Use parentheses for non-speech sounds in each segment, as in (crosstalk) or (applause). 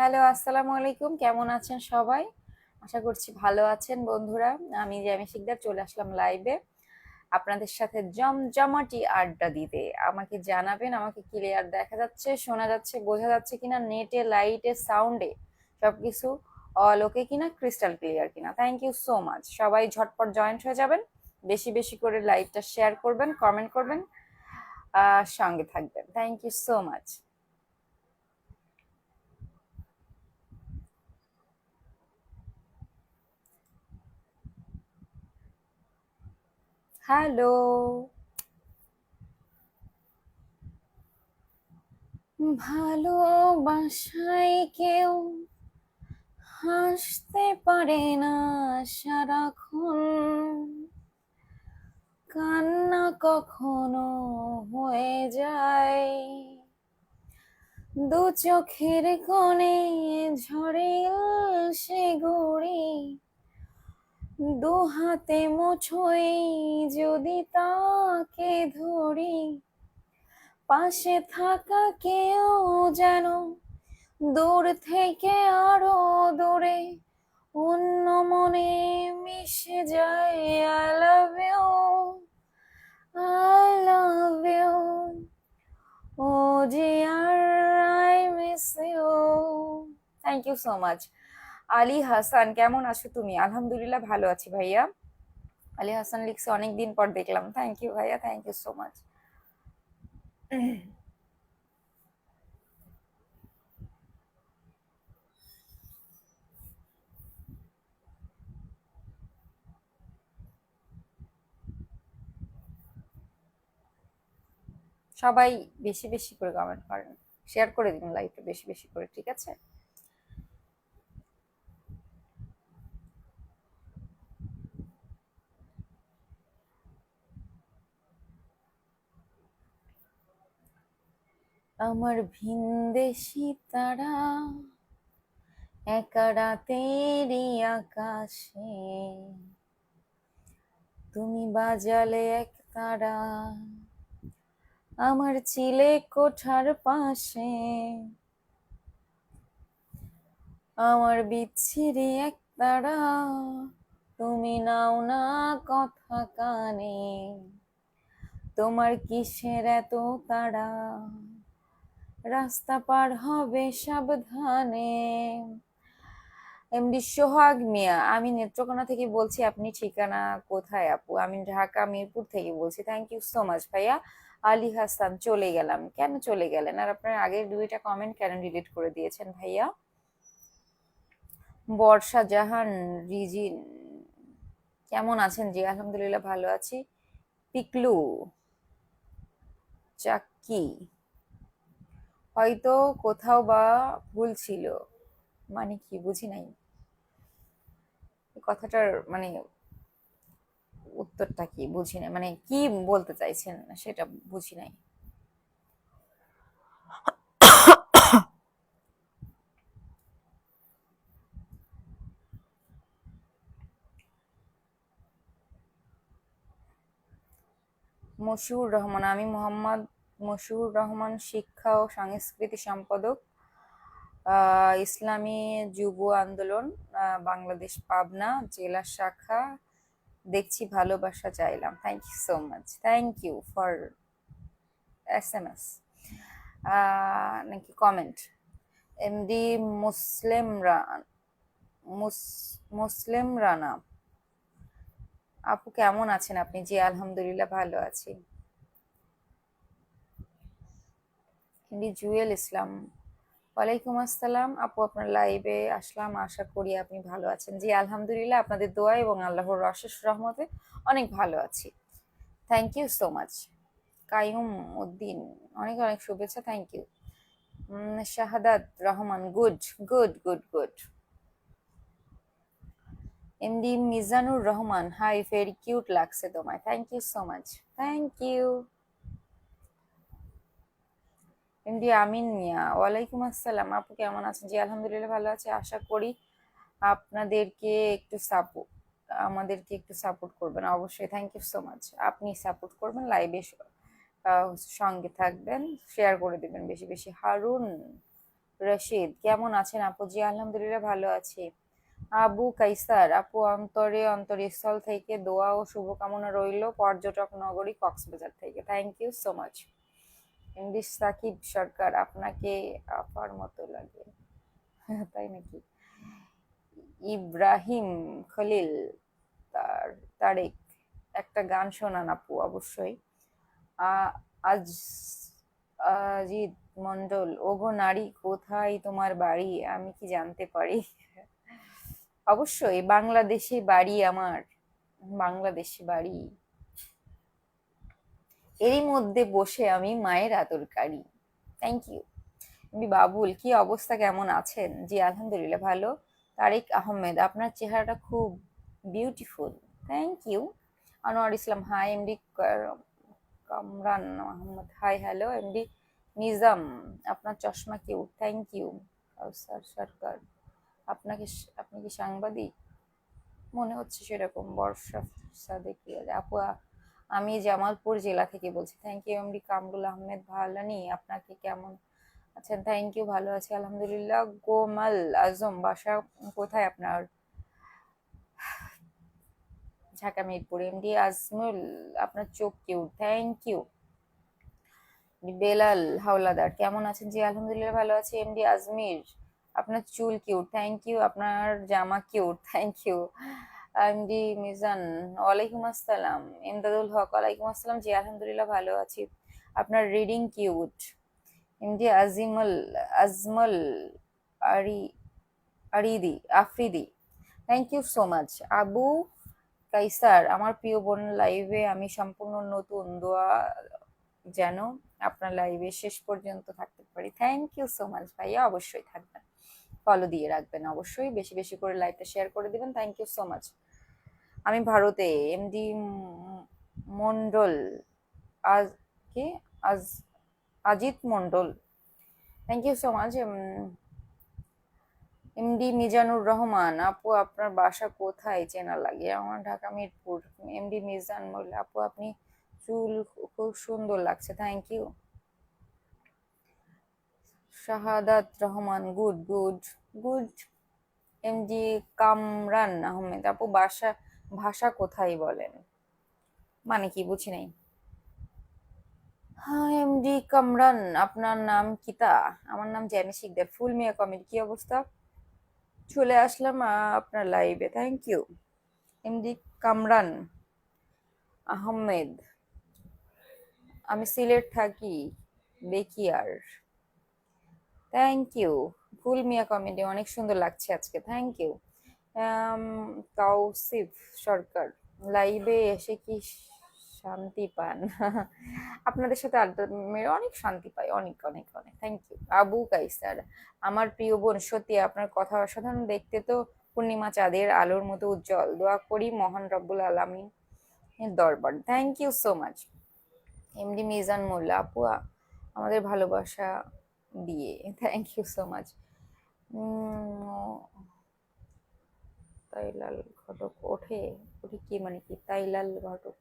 Hello, আসসালামু আলাইকুম। কেমন আছেন সবাই? আশা করছি ভালো আছেন বন্ধুরা। আমি জ্যামি শিকদার, চলে আসলাম লাইভে আপনাদের সাথে জমজমাটি আড্ডা দিতে। আমাকে জানাবেন, আমাকে ক্লিয়ার দেখা যাচ্ছে, শোনা যাচ্ছে, বোঝা যাচ্ছে কিনা নেটে লাইটে সাউন্ডে সবকিছু অল ওকে কিনা ক্রিস্টাল ক্লিয়ার কিনা। থ্যাংক ইউ সো মাচ সবাই ঝটপট জয়েন্ট হয়ে যাবেন। বেশি বেশি করে লাইভটা শেয়ার করবেন কমেন্ট করবেন সঙ্গে থাকবেন। Thank you so much hello ভালোবাসায় কেউ হাসতে পারে না সারাক্ষণ। কান্না কখনো হয়ে যায়। দু চোখের কোণে ঝরে সে ঘুড়ি। দু হাতে মুঠোই যদি তাকে ধরি, পাশে থাকা কেউ যেন দূর থেকে আরও দূরে, অন্য মনে মিশে যায় I love you I love you oh dear I miss you thank you so much Ali Hasan, কেমন আছো তুমি? আলহামদুলিল্লাহ ভালো আছি ভাইয়া। আলী হাসান লিখছে অনেক দিন পর দেখলাম। থ্যাংক ইউ ভাইয়া থ্যাংক ইউ সো মাচ সবাই বেশি বেশি করে কমেন্ট করেন। শেয়ার করে দিন লাইভটা বেশি বেশি করে, ঠিক আছে? আমার ভিনদেশি তারা একা রাতেরই আকাশে। তুমি বাজালে এক তারা আমার চিলে কোঠার পাশে। আমার বিচ্ছিরি এক তারা, তুমি নাও না কথা কানে। তোমার কিসের এত তাড়া? রাস্তা পার হবে সাবধানে। এমডি সোহাগ মিয়া, আমি নেত্রকোনা থেকে বলছি আপনি ঠিকানা কোথায় আপু? আমি ঢাকা মিরপুর থেকে বলছি। থ্যাংক ইউ সো মাচ ভাইয়া। আলী হাসান, চলে গেলাম। কেন চলে গেলেন? আর আপনার আগের দুইটা কমেন্ট কেন ডিলিট করে দিয়েছেন ভাইয়া? বর্ষা জাহান রিজিন কেমন আছেন? জি, আলহামদুলিল্লাহ ভালো আছি। পিকলু চাক্কি হয়তো কোথাও বা ভুল ছিল। মানে কি বুঝি নাই। কথাটার মানে উত্তরটা কি বুঝি নাই। মানে কি বলতে চাইছেন সেটা বুঝি নাই। মশিউর রহমান, আমি মোহাম্মদ মশিউর রহমান শিক্ষা ও সংস্কৃতি সম্পাদক ইসলামী যুব আন্দোলন বাংলাদেশ পাবনা জেলা শাখা, দেখছি ভালোবাসা চাইলাম। Thank you so much thank you for S M S নাকি কমেন্ট এমডি মুসলিম রা- মুস- মুসলিম রানা। আপু কেমন আছেন? আপনি জি, আলহামদুলিল্লাহ ভালো আছি। এমডি জুয়েল ইসলাম ওয়ালাইকুম আসসালাম। আপু, আপনার লাইভে আসলাম। আশা করি আপনি ভালো আছেন। জি, আলহামদুলিল্লাহ, আপনাদের দোয়া এবং আল্লাহর অশেষ রহমতে অনেক ভালো আছি। Thank you so much Kaim Uddin, অনেক অনেক শুভেচ্ছা thank you Shahadat Rahman good good good good MD Mizanur Rahman hi very cute লাগছে তোমায়। Thank you so much thank you MD Amin Mia. ওয়ালাইকুম আসসালাম। আপু কেমন আছেন? জি, আলহামদুলিল্লাহ ভালো আছি। আশা করি আপনাদেরকে একটু সাপোর্ট আমাদেরকে একটু সাপোর্ট করবেন। অবশ্যই থ্যাংক ইউ সো মাচ আপনি সাপোর্ট করবেন লাইভে সঙ্গে থাকবেন শেয়ার করে দেবেন। বেশি বেশি। হারুন রশিদ, কেমন আছেন আপু? জি, আলহামদুলিল্লাহ ভালো আছি। আবু কাইসার, আপু অন্তরে অন্তরস্থল থেকে দোয়া ও শুভকামনা রইল পর্যটক নগরী কক্সবাজার থেকে। Thank you so much MD Sakib Sarkar আপনাকে আপার মতো লাগে। (laughs) তাই নাকি? ইব্রাহিম খলিল, তার তারেক, একটা গান শোনান আপু অবশ্যই। আজ, আজিদ মন্ডল ওগো নারী কোথায় তোমার বাড়ি? আমি কি জানতে পারি? (laughs) অবশ্যই, বাংলাদেশে বাড়ি আমার। বাংলাদেশে বাড়ি। এরই মধ্যে বসে আমি মায়ের আদরকারী থ্যাংক ইউ বাবুল, কি অবস্থা? কেমন আছেন? জি, আলহামদুলিল্লাহ, ভালো। তারেক আহমেদ, আপনার চেহারাটা খুব beautiful thank you Anwar Islam hi MD Kamran Mohammad hi hello MD Nizam, আপনার চশমা cute thank you sir, Sarkar, আপনাকে আপনি কি সাংবাদিক? মনে হচ্ছে সেরকম বর্ষা সাদেকি আপু আমি জামালপুর জেলা থেকে বলছি। Thank you MD Kamrul Ahmed ভালানি, আপনাকে কেমন আচ্ছা থ্যাংক ইউ ভালো আছি, আলহামদুলিল্লাহ। গোমাল আজম, বাসা কোথায় আপনার? ঢাকা মিরপুর। এমডি আজমুল, আপনার চোখ cute? Thank you Belal Howlader, কেমন আছেন? জি, আলহামদুলিল্লাহ ভালো আছি। এমডি আজমির, আপনার চুল কিউট থ্যাংক ইউ আপনার জামা cute thank you MD Mizan, ওয়ালাইকুম আসসালাম। এমদাদুল হক, ওয়ালাইকুম আসসালাম। জি, আলহামদুলিল্লাহ, ভালো আছি। আপনার reading cute MD Azimul, Azmal আরি, আরিদি, Afridi. Thank you so much Abu Kaiser, আমার প্রিয় বোন লাইভে আমি সম্পূর্ণ নতুন। দোয়া যেন আপনার লাইভে শেষ পর্যন্ত থাকতে পারি। থ্যাংক ইউ সো মাচ ভাইয়া। অবশ্যই থাকবেন। ফলো দিয়ে রাখবেন। অবশ্যই বেশি বেশি করে লাইভটা শেয়ার করে দিবেন। থ্যাংক ইউ সো মাচ আমি ভারতে এমডি মন্ডল, আজ কি? আজ Ajit Mondal. Thank you so much MD Mizanur Rahman. আপু, আপনার বাসা কোথায়? চেনা লাগে। আমার ঢাকা মিরপুর। এমডি মিজান আপু, আপনি চুল খুব সুন্দর লাগছে। Thank you Shahadat Rahman good good good MD Kamran Ahmed, আপু, বাসা ভাষা কোথায় বলেন? মানে কি, বুঝি নাই। হ্যাঁ এমডি কামরান, আপনার নাম কিতা আমার নাম জ্যামি শিকদার, ফুল মিয়া কমেডি, কি অবস্থা? চলে আসলাম আপনার লাইভে thank you MD Kamran Ahmed, আমি সিলেট থাকি, বেকিয়ার। Thank you Ful Mia comedy, অনেক সুন্দর লাগছে আজকে থ্যাংক ইউ কাউসিফ সরকার লাইভে এসে কি শান্তি পান? (laughs) আপনাদের সাথে আড্ডা মেরে অনেক শান্তি পাই, অনেক অনেক অনেক। থ্যাংক ইউ আবু কাইসার, আমার প্রিয় বোন, সত্যি আপনার কথা অসাধারণ। দেখতে তো পূর্ণিমা চাঁদের আলোর মতো উজ্জ্বল। দোয়া করি মহান রব্বুল আলমিন দরবার। Thank you so much MD Mizan Molla, আপু আমাদের ভালোবাসা দিয়ে। থ্যাংক ইউ সো মাচ তাইলাল ঘটক ওঠে। ওঠে কি মানে কি? তাইলাল ঘটক।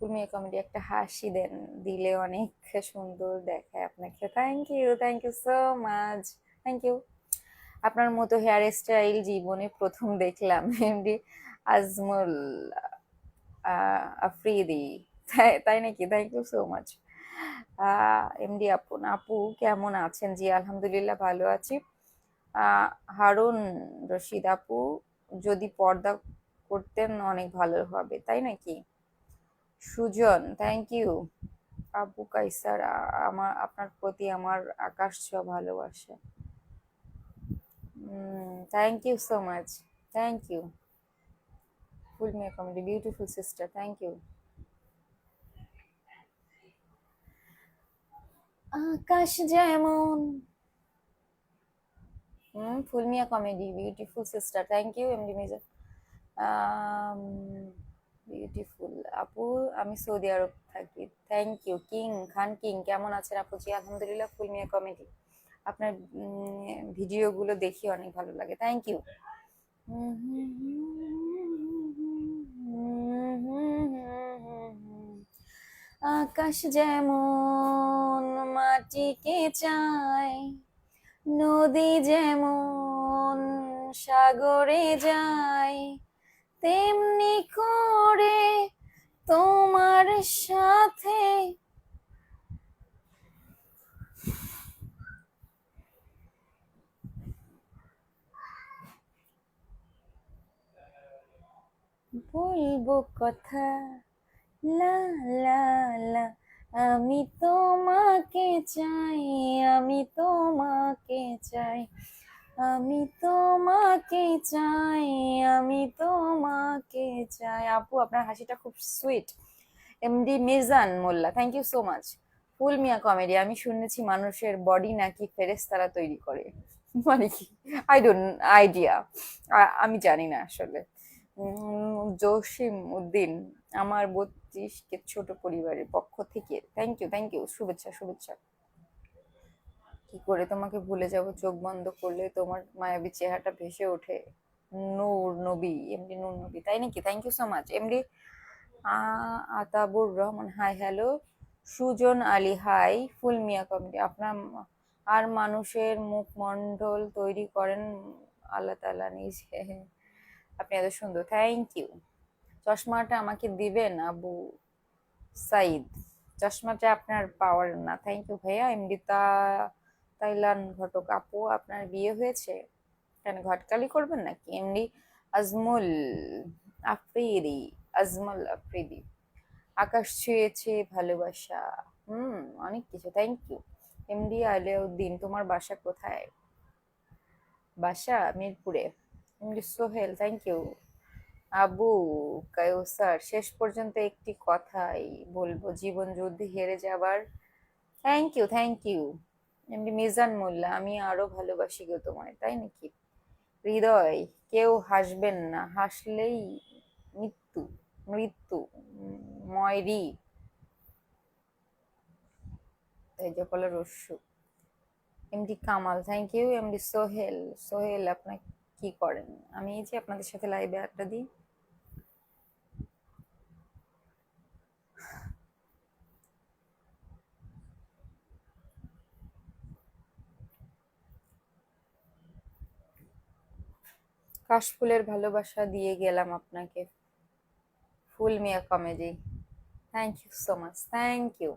তুমি কমেডি একটা হাসি দেন, দিলে অনেক সুন্দর দেখায় আপনাকে। Thank you thank you so much thank you আপনার মতো হেয়ার স্টাইল জীবনে প্রথম দেখলাম এমডি আজমল আফ্রিদি। তাই তাই নাকি? Thank you so much MD আপু আপু কেমন আছেন? জি, আলহামদুলিল্লাহ ভালো আছি। হারুন রশিদ আপু যদি পর্দা করতেন অনেক ভালো হবে, তাই নাকি? সুজন থ্যাংক ইউ আবু কাইসার আমার, আপনার প্রতি আমার আকাশ ছোঁয়া ভালোবাসা। Thank you so much thank you Ful Mia comedy beautiful sister thank you Akash যেমন হুম Ful Mia comedy beautiful sister thank you MD Mizan beautiful আপু আমি সৌদি আরব থাকি thank you king Khan king কেমন আছেন আপু জি আলহামদুলিল্লাহ ফুল মিয়া কমেডি আপনার ভিডিওগুলো দেখি অনেক ভালো লাগে থ্যাংক ইউ আকাশ যেমন মাটিকে চায় নদী যেমন সাগরে যায় তেমনি করে তোমার সাথে। বলব কথা লা লা লা আমি তোমাকে চাই, আমি তোমাকে চাই, আমি তোমাকে চাই, আমি তোমাকে চাই। আপু, আপনার হাসিটা খুব sweet MD Mizan Molla thank you so much Ful Mia comedy আমি শুনেছি মানুষের বডি নাকি ফেরেশতারা তৈরি করে। মানে কি? আই ডোন্ট আইডিয়া আমি জানি না আসলে। জসিম উদ্দিন, আমার বত্রিশ কে ছোট পরিবারের পক্ষ থেকে। থ্যাংক ইউ থ্যাংক ইউ শুভেচ্ছা শুভেচ্ছা। কি করে তোমাকে ভুলে যাব? চোখ বন্ধ করলে তোমার মায়াবী চেহারাটা ভেসে ওঠে। নূর নবী, এমডি নূর নবী, তাই নাকি? Thank you so much MD Atabur Rahman hi hello Sujon Ali hi Ful Mia committee আপনার আর মানুষের মুখমণ্ডল তৈরি করেন আল্লাহ তাআলা নিজে। আপনি এত সুন্দর। থ্যাংক ইউ চশমাটা আমাকে দিবেন আবু সাইদ। চশমাটা আপনার পাওয়ার না। থ্যাংক ইউ ভাইয়া। এমডি তা তাইলান ঘটক, আপু, আপনার বিয়ে হয়েছে? কেন, ঘটকালি করবেন নাকি? এমডি আজমুল আফ্রিদি, আজমল আফ্রিদি। আকাশ ছুঁয়েছে ভালোবাসা। হুম, অনেক কিছু। থ্যাংক ইউ এমডি আলিয়াউদ্দিন তোমার বাসা কোথায়? বাসা মিরপুরে। MD Sohel thank you Abu Kaiser শেষ পর্যন্ত একটি কথাই বলব, জীবন যুদ্ধে হেরে যাবার। থ্যাংক ইউ থ্যাংক ইউ এমনি মিজান মোল্লা, আমি আরও ভালোবাসি গো তোমায়, তাই নাকি? হৃদয়, কেউ হাসবেন না, হাসলেই মৃত্যু মৃত্যু, ময়রি। বলে রস্যু MD Kamal thank you MD Sohel. Sohel, আপনার কি করেন? আমি এই যে আপনাদের সাথে লাইভে আড্ডা দিই। কাশফুলের ভালোবাসা দিয়ে গেলাম আপনাকে। Ful Mia comedy. Thank you so much thank you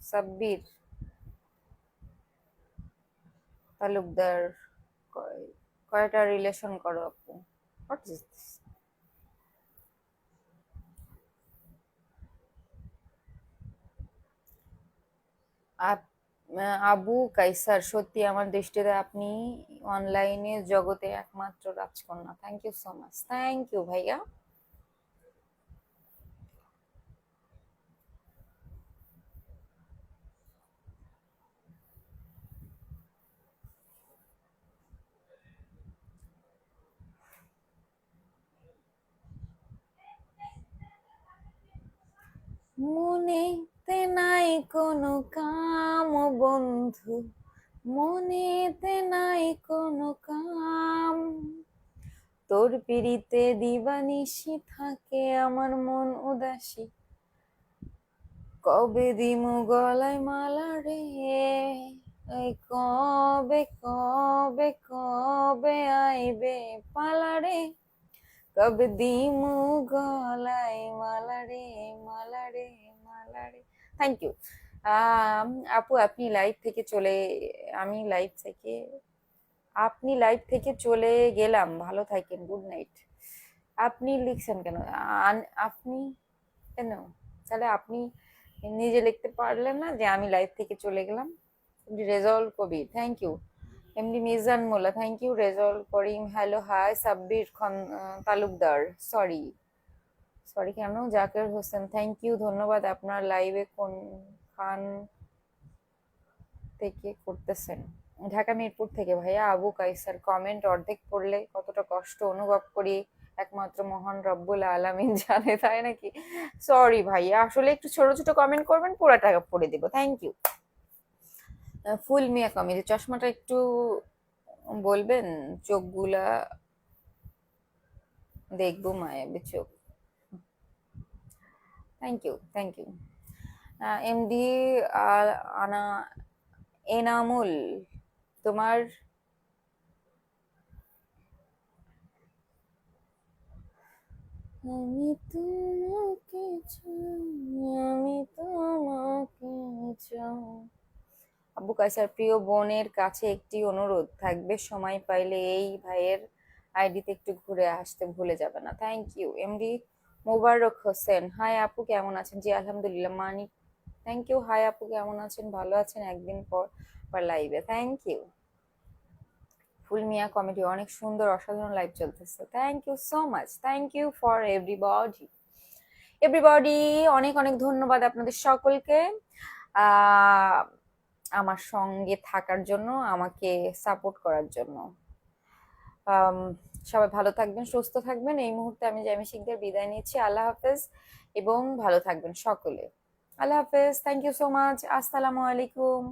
Sabbir. Talukdar, কয়- কয়টা রিলেশন করো আপু? What is this Abu Kaiser, সত্যি আমার দৃষ্টিতে আপনি অনলাইনে জগতে একমাত্র রাজকন্যা। Thank you so much thank you ভাইয়া। মনেতে নাই কোনো কাম, বন্ধু। মনেতে নাই কোনো কাম। তোর পিড়িতে দিবানিশি থাকে, আমার মন উদাসী। কবে দিমু গলায় মালা রে? কবে কবে কবে আইবে পালা রে? কবে দিমু গলায় মালা রে মালা রে মালা রে? থ্যাংক ইউ আপু, আপনি লাইভ থেকে চলে, আমি লাইভ থেকে, আপনি লাইভ থেকে চলে গেলাম। ভালো থাকেন গুড নাইট আপনি লিখছেন কেন? আপনি, কেন? তাহলে আপনি নিজে লিখতে পারলেন না যে আমি লাইভ থেকে চলে গেলাম। Rezal Kabir thank you MD Mizan Molla thank you Rezal Karim. Hello hi Sabbir Khan Talukdar sorry sorry কেন? জাকির হোসেন থ্যাংক ইউ ধন্যবাদ আপনার লাইভে কোন খান থেকে করতেছেন? ঢাকা মিরপুর থেকে ভাইয়া, আবু কাইসার কমেন্ট অর্ধেক পড়লে কতটা কষ্ট অনুভব করি, একমাত্র মহান রব্বুল আলামিন (laughs) জানে, তাই নাকি? সরি ভাইয়া, আসলে একটু ছোট ছোট কমেন্ট করবেন, পুরোটা পড়ে দেবো thank you Ful Mia comedy চশমাটা একটু বলবেন? চোখগুলা দেখব মায়াবী চোখ। Thank you thank you MD Ana Enamul তোমার? আমি তোমাকে চাই আমি তোমাকে চাই। আবু কাইসার প্রিয় বোনের কাছে একটি অনুরোধ থাকবে সময় পাইলে এই ভাইয়ের আইডিতে একটু ঘুরে আসতে ভুলে যাবে না। Thank you MD Mobarak Hossain, hi আপু কেমন আছেন? জি, আলহামদুলিল্লাহ। মানিক থ্যাংক ইউ হাই আপু কেমন আছেন? ভালো আছেন? একদিন পর পর লাইভে thank you Ful Mia comedy অনেক সুন্দর, অসাধারণ লাইভ চলতেছে। Thank you so much thank you for everybody everybody অনেক অনেক ধন্যবাদ আপনাদের সকলকে। আমার সঙ্গে থাকার জন্য, আমাকে সাপোর্ট করার জন্য। সবাই ভালো থাকবেন, সুস্থ থাকবেন। এই মুহূর্তে আমি জামি শিখদের বিদায় নিচ্ছি। আল্লাহ হাফেজ এবং ভালো থাকবেন সকলে। আল্লাহ হাফেজ। থ্যাংক ইউ সো মাচ আসসালামু আলাইকুম।